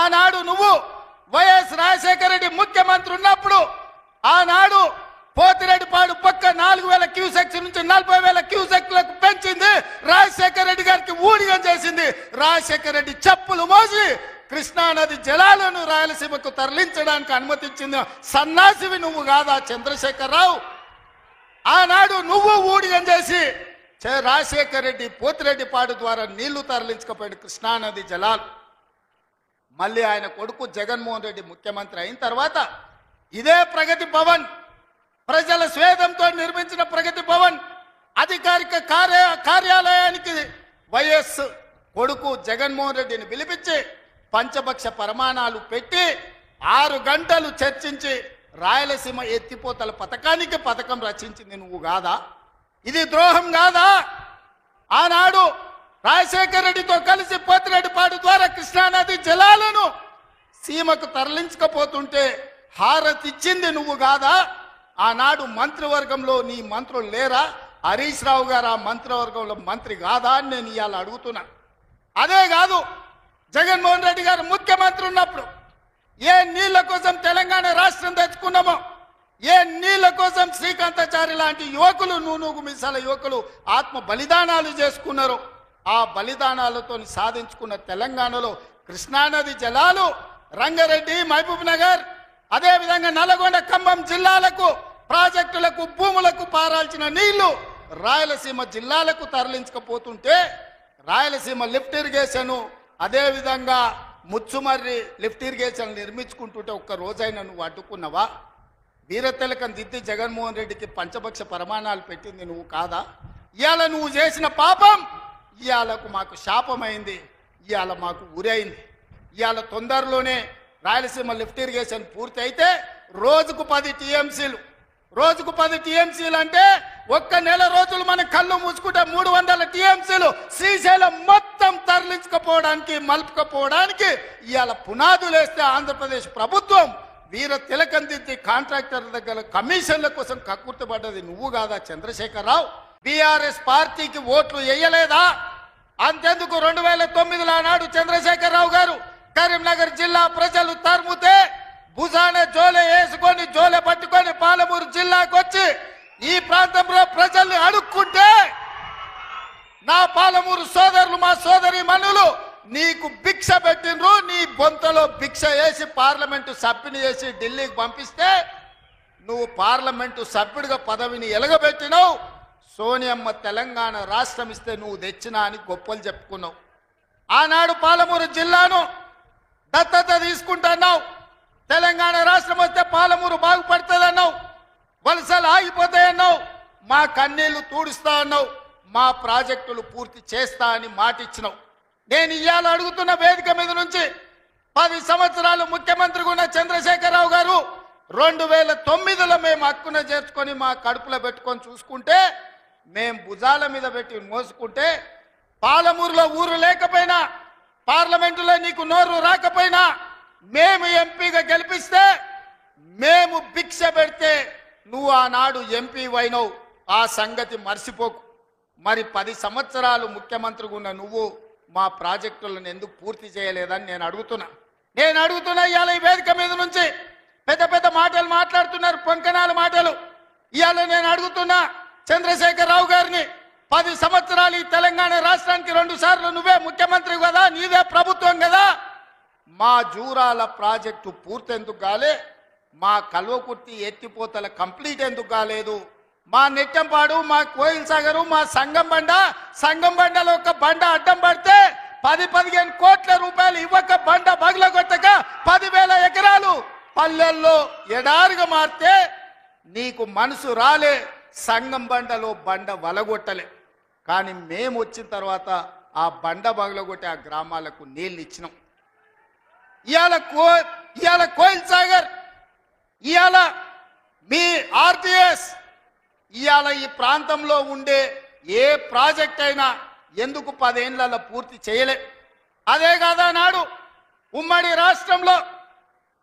ఆనాడు నువ్వు వైఎస్ రాజశేఖర రెడ్డి ముఖ్యమంత్రి ఉన్నప్పుడు ఆనాడు పోతిరెడ్డిపాడు పక్క నాలుగు వేల క్యూసెక్స్ నుంచి నలభై వేల క్యూసెక్లకు పెంచింది రాజశేఖర రెడ్డి గారికి ఊడిగం చేసింది. రాజశేఖర రెడ్డి చెప్పులు మోసి కృష్ణానది జలాలను రాయలసీమకు తరలించడానికి అనుమతించింది సన్నాసివి నువ్వు కాదా చంద్రశేఖరరావు? ఆనాడు నువ్వు ఊడిగం చేసి రాజశేఖర రెడ్డి పోతిరెడ్డిపాడు ద్వారా నీళ్ళు తరలించకపోయాడు కృష్ణానది జలాలు. మళ్ళీ ఆయన కొడుకు జగన్మోహన్ రెడ్డి ముఖ్యమంత్రి అయిన తర్వాత ఇదే ప్రగతి భవన్. ప్రజల స్వేదంతో నిర్మించిన ప్రగతి భవన్. అధికారిక కార్య కార్యాలయానికి వైఎస్ కొడుకు జగన్మోహన్ రెడ్డిని పిలిపించి పంచపక్ష ప్రమాణాలు పెట్టి ఆరు గంటలు చర్చించి రాయలసీమ ఎత్తిపోతల పథకానికి పథకం రచించింది నువ్వు కాదా? ఇది ద్రోహం కాదా? ఆనాడు రాజశేఖర రెడ్డితో కలిసి పోతిరెడ్డిపాడు ద్వారా కృష్ణానది జలాలను సీమకు తరలించకపోతుంటే హారతిచ్చింది నువ్వు కాదా? ఆనాడు మంత్రివర్గంలో నీ మంత్రులు లేరా? హరీష్ రావు గారు ఆ మంత్రివర్గంలో మంత్రి కాదా అని నేను ఇవాళ అడుగుతున్నా. అదే కాదు జగన్మోహన్ రెడ్డి గారు ముఖ్యమంత్రి ఉన్నప్పుడు ఏ నీళ్ళ కోసం తెలంగాణ రాష్ట్రం తెచ్చుకున్నామో ఏ నీళ్ళ కోసం శ్రీకాంతాచారి లాంటి యువకులు నూనూగు మిసాల యువకులు ఆత్మ బలిదానాలు చేసుకున్నారు. ఆ బలిదానాలతో సాధించుకున్న తెలంగాణలో కృష్ణానది జలాలు రంగారెడ్డి మహబూబ్ నగర్ అదేవిధంగా నల్గొండ ఖమ్మం జిల్లాలకు ప్రాజెక్టులకు భూములకు పారాల్సిన నీళ్ళు రాయలసీమ జిల్లాలకు తరలించకపోతుంటే రాయలసీమ లిఫ్ట్ ఇరిగేషన్ అదేవిధంగా ముచ్చుమర్రి లిఫ్ట్ ఇరిగేషన్ నిర్మించుకుంటుంటే ఒక్క రోజైనా నువ్వు అడ్డుకున్నావా? వీరతిలకం దిద్ది జగన్మోహన్ రెడ్డికి పంచభక్ష ప్రమాణాలు పెట్టింది నువ్వు కాదా? ఇవాళ నువ్వు చేసిన పాపం ఇవాళకు మాకు శాపమైంది ఇవాళ మాకు ఉరైంది ఇవాళ తొందరలోనే రాయలసీమ లిఫ్ట్ ఇరిగేషన్ పూర్తి అయితే రోజుకు పది టీఎంసీలు. రోజుకు పది టీఎంసీలు అంటే ఒక్క నెల రోజులు మన కళ్ళు మూసుకుంటే మూడు వందల టీఎంసీలు శ్రీశైలం మొత్తం తరలించకపోవడానికి మలుపుకపోవడానికి ఇవాళ పునాదులు వేస్తే ఆంధ్రప్రదేశ్ ప్రభుత్వం వీర తిలకందిద్ది కాంట్రాక్టర్ దగ్గర కమిషన్ల కోసం కక్కుర్తిపడ్డది నువ్వు కాదా చంద్రశేఖరరావు? బీఆర్ఎస్ పార్టీకి ఓట్లు వేయలేదా? అంతెందుకు రెండు వేల తొమ్మిదిలో ఆనాడు చంద్రశేఖరరావు గారు కరీంనగర్ జిల్లా ప్రజలు తరుముతే భుజాన జోలె వేసుకొని జోలె పట్టుకొని పాలమూరు జిల్లాకు వచ్చి ఈ ప్రాంతంలో ప్రజల్ని అడుక్కుంటే నా పాలమూరు సోదరులు మా సోదరి మనులు నీకు భిక్ష పెట్టినరు నీ బొంతలో భిక్ష వేసి పార్లమెంటు సభ్యుని చేసి ఢిల్లీకి పంపిస్తే నువ్వు పార్లమెంటు సభ్యుడిగా పదవిని ఎలగబెట్టినావు. సోనియమ్మ తెలంగాణ రాష్ట్రం ఇస్తే నువ్వు తెచ్చినా అని గొప్పలు చెప్పుకున్నావు. ఆనాడు పాలమూరు జిల్లాను దత్తత తీసుకుంటున్నావు. తెలంగాణ రాష్ట్రం వస్తే పాలమూరు బాగుపడుతుందన్నావు. వలసలు ఆగిపోతాయన్నావు. మా కన్నీళ్ళు తూడుస్తా అన్నావు. మా ప్రాజెక్టులు పూర్తి చేస్తా అని మాటిచ్చినావు. నేను ఇవాళ అడుగుతున్న వేదిక మీద నుంచి పది సంవత్సరాలు ముఖ్యమంత్రిగా ఉన్న చంద్రశేఖరరావు గారు రెండు వేల తొమ్మిదిలో మేము హక్కున చేర్చుకొని మా కడుపులో పెట్టుకొని చూసుకుంటే మేం భుజాల మీద పెట్టి మోసుకుంటే పాలమూరులో ఊరు లేకపోయినా పార్లమెంటులో నీకు నోరు రాకపోయినా మేము ఎంపీగా గెలిపిస్తే మేము భిక్ష పెడితే నువ్వు ఆనాడు ఎంపీ అయినవు. ఆ సంగతి మర్చిపోకు. మరి పది సంవత్సరాలు ముఖ్యమంత్రిగా ఉన్న నువ్వు మా ప్రాజెక్టులను ఎందుకు పూర్తి చేయలేదని నేను అడుగుతున్నా. నేను అడుగుతున్నా ఇవాళ ఈ వేదిక మీద నుంచి. పెద్ద పెద్ద మాటలు మాట్లాడుతున్నారు పొంకనాల మాటలు. ఇవాళ నేను అడుగుతున్నా చంద్రశేఖరరావు గారిని పది సంవత్సరాలు ఈ తెలంగాణ రాష్ట్రానికి రెండు సార్లు నువ్వే ముఖ్యమంత్రి కదా నీదే ప్రభుత్వం కదా. మా జూరాల ప్రాజెక్టు పూర్తెందుకు కాలే మా కల్వకుర్తి ఎత్తిపోతల కంప్లీట్ ఎందుకు కాలేదు. మా నెట్టంపాడు మా కోయిల్ సాగరు మా సంగం బండ సంగం బండలో ఒక బండ అడ్డం పడితే పది పదిహేను కోట్ల రూపాయలు ఇవ్వక బండ బగలగొట్టక పదివేల ఎకరాలు పల్లెల్లో ఎడారుగా మారితే నీకు మనసు రాలే. సంగం బండలో బండ వలగొట్టలే. కానీ మేము వచ్చిన తర్వాత ఆ బండ బగలగొట్టి ఆ గ్రామాలకు నీళ్ళు ఇచ్చినాం. ఇవాళ కో ఇవాళ కోయిల్ సాగర్ ఇవాళ మీ ఆర్టీఎస్ ఇవాళ ఈ ప్రాంతంలో ఉండే ఏ ప్రాజెక్ట్ అయినా ఎందుకు పదేళ్ళ పూర్తి చేయలే. అదే కాదా నాడు ఉమ్మడి రాష్ట్రంలో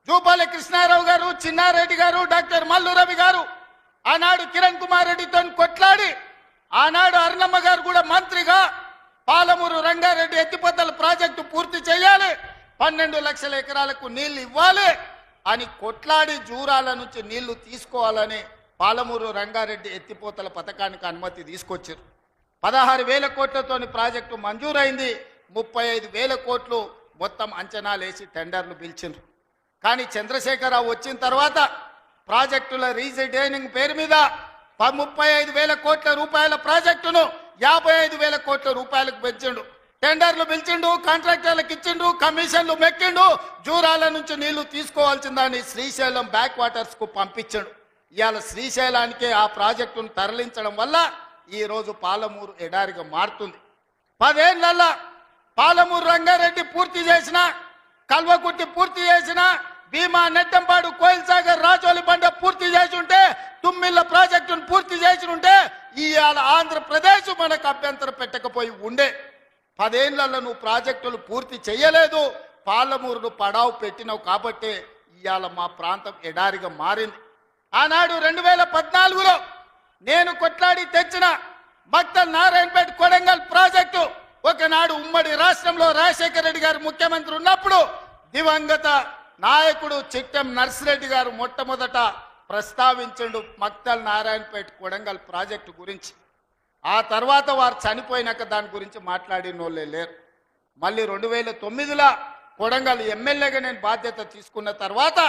జూపాలి కృష్ణారావు గారు చిన్నారెడ్డి గారు డాక్టర్ మల్లు రవి గారు ఆనాడు కిరణ్ కుమార్ రెడ్డితో కొట్లాడి ఆనాడు అరుణమ్మ గారు కూడా మంత్రిగా పాలమూరు రంగారెడ్డి ఎత్తిపోతల ప్రాజెక్టు పూర్తి చేయాలి పన్నెండు లక్షల ఎకరాలకు నీళ్ళు ఇవ్వాలి అని కొట్లాడి జూరాల నుంచి నీళ్ళు తీసుకోవాలని పాలమూరు రంగారెడ్డి ఎత్తిపోతల పథకానికి అనుమతి తీసుకొచ్చారు. పదహారు వేల కోట్లతోని ప్రాజెక్టు మంజూరైంది ముప్పై ఐదు వేల కోట్లు మొత్తం అంచనాలు వేసి టెండర్లు పిలిచిండ్రు. కానీ చంద్రశేఖరరావు వచ్చిన తర్వాత ప్రాజెక్టుల రీజైనింగ్ పేరు మీద ముప్పై ఐదు వేల కోట్ల రూపాయల ప్రాజెక్టును యాభై ఐదు వేల కోట్ల రూపాయలకు పెంచిండు. టెండర్లు పిలిచిండు కాంట్రాక్టర్లకు ఇచ్చిండు కమిషన్లు మెక్కిండు జూరాల నుంచి నీళ్ళు తీసుకోవాల్సిందని శ్రీశైలం బ్యాక్ వాటర్స్కు పంపించాడు. ఇవాళ శ్రీశైలానికే ఆ ప్రాజెక్టును తరలించడం వల్ల ఈ రోజు పాలమూరు ఎడారిగా మారుతుంది. పదేళ్ళలో పాలమూరు రంగారెడ్డి పూర్తి చేసిన కల్వకుర్తి పూర్తి చేసిన భీమా నెట్టంపాడు కోయిల్ సాగర్ రాజోలి బండ పూర్తి చేసి ఉంటే తుమ్మిళ్ళ ప్రాజెక్టును పూర్తి చేసి ఉంటే ఇవాళ ఆంధ్రప్రదేశ్ మనకు అభ్యంతరం పెట్టకపోయి ఉండే. పదేళ్ళలో నువ్వు ప్రాజెక్టులు పూర్తి చేయలేదు. పాలమూరును పడావు పెట్టినావు కాబట్టే ఇవాళ మా ప్రాంతం ఎడారిగా మారింది. ఆనాడు రెండు వేల పద్నాలుగులో నేను కొట్లాడి తెచ్చిన భక్తల్ నారాయణపేట కొడంగల్ ప్రాజెక్టు ఒకనాడు ఉమ్మడి రాష్ట్రంలో రాజశేఖర రెడ్డి గారు ముఖ్యమంత్రి ఉన్నప్పుడు దివంగత నాయకుడు చిట్టెం నర్సిరెడ్డి గారు మొట్టమొదట ప్రస్తావించండు మక్తల్ నారాయణపేట కొడంగల్ ప్రాజెక్టు గురించి. ఆ తర్వాత వారు చనిపోయినాక దాని గురించి మాట్లాడిన వాళ్ళే లేరు. మళ్ళీ రెండు వేల తొమ్మిదిలో కొడంగల్ ఎమ్మెల్యేగా నేను బాధ్యత తీసుకున్న తర్వాత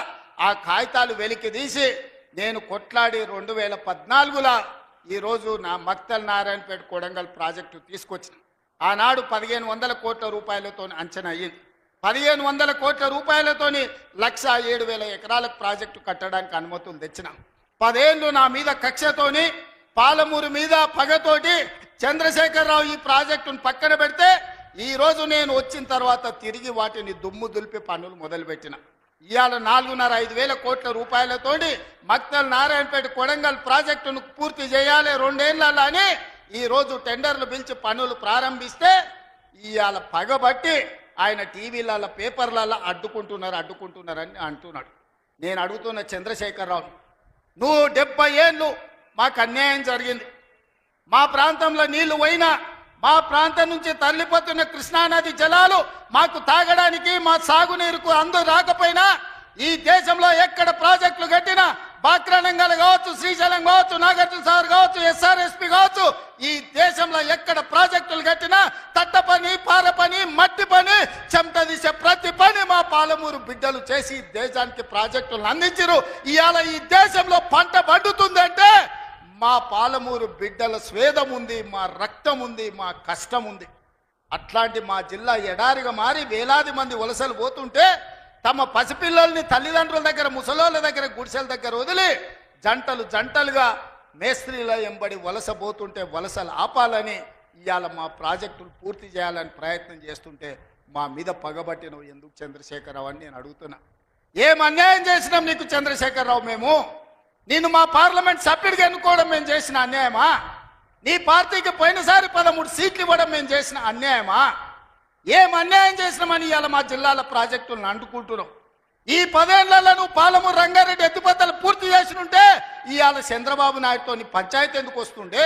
ఆ కాగితాలు వెలికి తీసి నేను కొట్లాడి రెండు వేల పద్నాలుగులో ఈరోజు నా మక్తల్ నారాయణపేట కొడంగల్ ప్రాజెక్టు తీసుకొచ్చిన. ఆనాడు పదిహేను వందల కోట్ల రూపాయలతో అంచనా అయ్యింది. పదిహేను వందల కోట్ల రూపాయలతోని లక్ష ఏడు వేల ఎకరాలకు ప్రాజెక్టు కట్టడానికి అనుమతులు తెచ్చినాం. పదేళ్ళు నా మీద కక్షతోని పాలమూరు మీద పగతోటి చంద్రశేఖరరావు ఈ ప్రాజెక్టును పక్కన పెడితే ఈ రోజు నేను వచ్చిన తర్వాత తిరిగి వాటిని దుమ్ము దులిపి పనులు మొదలుపెట్టిన. ఇవాళ నాలుగున్నర ఐదు వేల కోట్ల రూపాయలతోటి మక్తల్ నారాయణపేట కొడంగల్ ప్రాజెక్టును పూర్తి చేయాలి రెండేళ్ళలో అని ఈ రోజు టెండర్లు పిలిచి పనులు ప్రారంభిస్తే ఇవాళ పగబట్టి ఆయన టీవీలలో పేపర్లలో అడ్డుకుంటున్నారు అడ్డుకుంటున్నారని అంటున్నాడు. నేను అడుగుతున్న చంద్రశేఖరరావు నువ్వు డెబ్బై ఏళ్ళు మాకు అన్యాయం జరిగింది. మా ప్రాంతంలో నీళ్ళు పోయినా మా ప్రాంతం నుంచి తరలిపోతున్న కృష్ణానది జలాలు మాకు తాగడానికి మా సాగునీరుకు అందు రాకపోయినా ఈ దేశంలో ఎక్కడ ప్రాజెక్టులు కట్టినా బాక్రానంగల్ కావచ్చు శ్రీశైలం కావచ్చు నాగార్జున సాగర్ కావచ్చు ఎస్ఆర్ఎస్పి కావచ్చు ఈ దేశంలో ఎక్కడ ప్రాజెక్టులు కట్టినా మా పాలమూరు బిడ్డలు చేసి దేశానికి ప్రాజెక్టులు అందించరు ఇవాళ ఈ దేశంలో పంట పండుతుందంటే మా పాలమూరు బిడ్డల స్వేదం ఉంది మా రక్తం ఉంది మా కష్టం ఉంది అట్లాంటి మా జిల్లా ఎడారిగా మారి వేలాది మంది వలసలు పోతుంటే తమ పసిపిల్లల్ని తల్లిదండ్రుల దగ్గర ముసలోళ్ళ దగ్గర గుడిసెల దగ్గర వదిలి జంటలు జంటలుగా మేస్త్రీల ఎంబడి వలస పోతుంటే వలసలు ఆపాలని ఇవాళ మా ప్రాజెక్టులు పూర్తి చేయాలని ప్రయత్నం చేస్తుంటే మా మీద పగబట్టి నువ్వు ఎందుకు చంద్రశేఖరరావు అని నేను అడుగుతున్నా. ఏం అన్యాయం చేసినాం నీకు చంద్రశేఖరరావు మేము? నేను మా పార్లమెంట్ సభ్యుడిగా ఎన్నుకోవడం మేము చేసిన అన్యాయమా? నీ పార్టీకి పోయినసారి పదమూడు సీట్లు ఇవ్వడం మేము చేసిన అన్యాయమా? ఏం అన్యాయం చేసినామని ఇవాళ మా జిల్లాల ప్రాజెక్టులను అంటుకుంటున్నాం. ఈ పదేళ్ళలో నువ్వు పాలమూరు రంగారెడ్డి ఎత్తిపోతలు పూర్తి చేసినుంటే ఇవాళ చంద్రబాబు నాయుడుతో నీ పంచాయతీ ఎందుకు వస్తుండే?